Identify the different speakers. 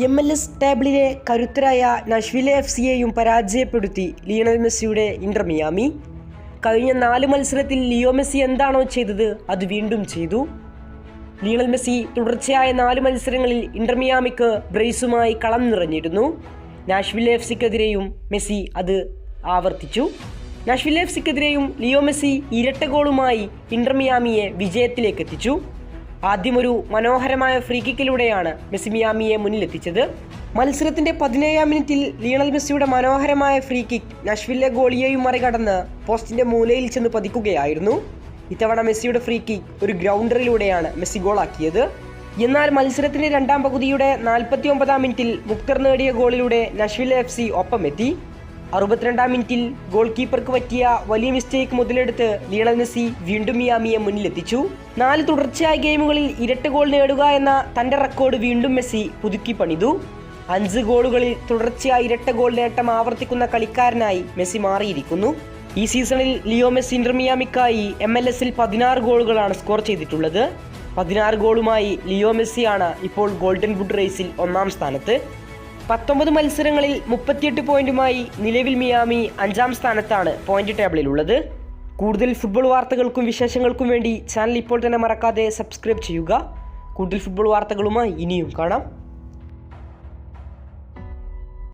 Speaker 1: M L S ടേബിളിലെ കരുത്തരായ നഷ്വിലെ F സിയെയും പരാജയപ്പെടുത്തി Lionel മെസ്സിയുടെ ഇന്റർ മിയാമി. കഴിഞ്ഞ നാല് മത്സരത്തിൽ ലിയോ മെസ്സി എന്താണോ ചെയ്തത് അത് വീണ്ടും ചെയ്തു. ലിയണൽ മെസ്സി തുടർച്ചയായ നാല് മത്സരങ്ങളിൽ ഇന്റർ മിയാമിക്ക് ബ്രേസുമായി കളം നിറഞ്ഞിരുന്നു. നാഷ്വിലെ എഫ് സിക്കെതിരെയും മെസ്സി അത് ആവർത്തിച്ചു. നാഷ്വിലെ എഫ് സിക്കെതിരെയും ലിയോ മെസ്സി ഇരട്ട ഗോളുമായി ഇന്റർ മിയാമിയെ വിജയത്തിലേക്ക് എത്തിച്ചു ആദ്യം ഒരു മനോഹരമായ ഫ്രീ കിക്കിലൂടെയാണ് മെസ്സി മിയാമിയെ മുന്നിലെത്തിച്ചത്. മത്സരത്തിന്റെ പതിനേഴാം മിനിറ്റിൽ ലിയണൽ മെസ്സിയുടെ മനോഹരമായ ഫ്രീ കിക്ക് നഷ്വില്ലെ ഗോളിയെയും മറികടന്ന് പോസ്റ്റിന്റെ മൂലയിൽ ചെന്ന് പതിക്കുകയായിരുന്നു. ഇത്തവണ മെസ്സിയുടെ ഫ്രീ കിക്ക് ഒരു ഗ്രൗണ്ടറിലൂടെയാണ് മെസ്സി ഗോളാക്കിയത്. എന്നാൽ മത്സരത്തിന്റെ രണ്ടാം പകുതിയുടെ നാൽപ്പത്തി ഒമ്പതാം മിനിറ്റിൽ മുക്തർ നേടിയ ഗോളിലൂടെ നഷ്വില്ലെ എഫ് സി ഒപ്പമെത്തി. അറുപത്തിരണ്ടാം മിനിറ്റിൽ ഗോൾ കീപ്പർക്ക് പറ്റിയ വലിയ മിസ്റ്റേക്ക് മുതലെടുത്ത് ലിയണൽ മെസ്സി വീണ്ടും മിയാമിയെ മുന്നിലെത്തിച്ചു. നാല് തുടർച്ചയായ ഗെയിമുകളിൽ ഇരട്ട ഗോൾ നേടുക എന്ന തന്റെ റെക്കോർഡ് വീണ്ടും മെസ്സി പുതുക്കി പണിതു. അഞ്ച് ഗോളുകളിൽ തുടർച്ചയായി ഇരട്ട ഗോൾ നേട്ടം ആവർത്തിക്കുന്ന കളിക്കാരനായി മെസ്സി മാറിയിരിക്കുന്നു. ഈ സീസണിൽ ലിയോ മെസ്സി ഇന്റർമിയാമിക്കായി എം എൽ എസിൽ പതിനാറ് ഗോളുകളാണ് സ്കോർ ചെയ്തിട്ടുള്ളത്. പതിനാറ് ഗോളുമായി ലിയോ മെസ്സിയാണ് ഇപ്പോൾ ഗോൾഡൻ ബുഡ് റേസിൽ ഒന്നാം സ്ഥാനത്ത്. പത്തൊമ്പത് മത്സരങ്ങളിൽ മുപ്പത്തിയെട്ട് പോയിന്റുമായി നിലവിൽ മിയാമി അഞ്ചാം സ്ഥാനത്താണ് പോയിന്റ് ടേബിളിലുള്ളത് കൂടുതൽ ഫുട്ബോൾ വാർത്തകൾക്കും വിശേഷങ്ങൾക്കും വേണ്ടി ചാനൽ ഇപ്പോൾ തന്നെ മറക്കാതെ സബ്സ്ക്രൈബ് ചെയ്യുക. കൂടുതൽ ഫുട്ബോൾ വാർത്തകളുമായി ഇനിയും കാണാം.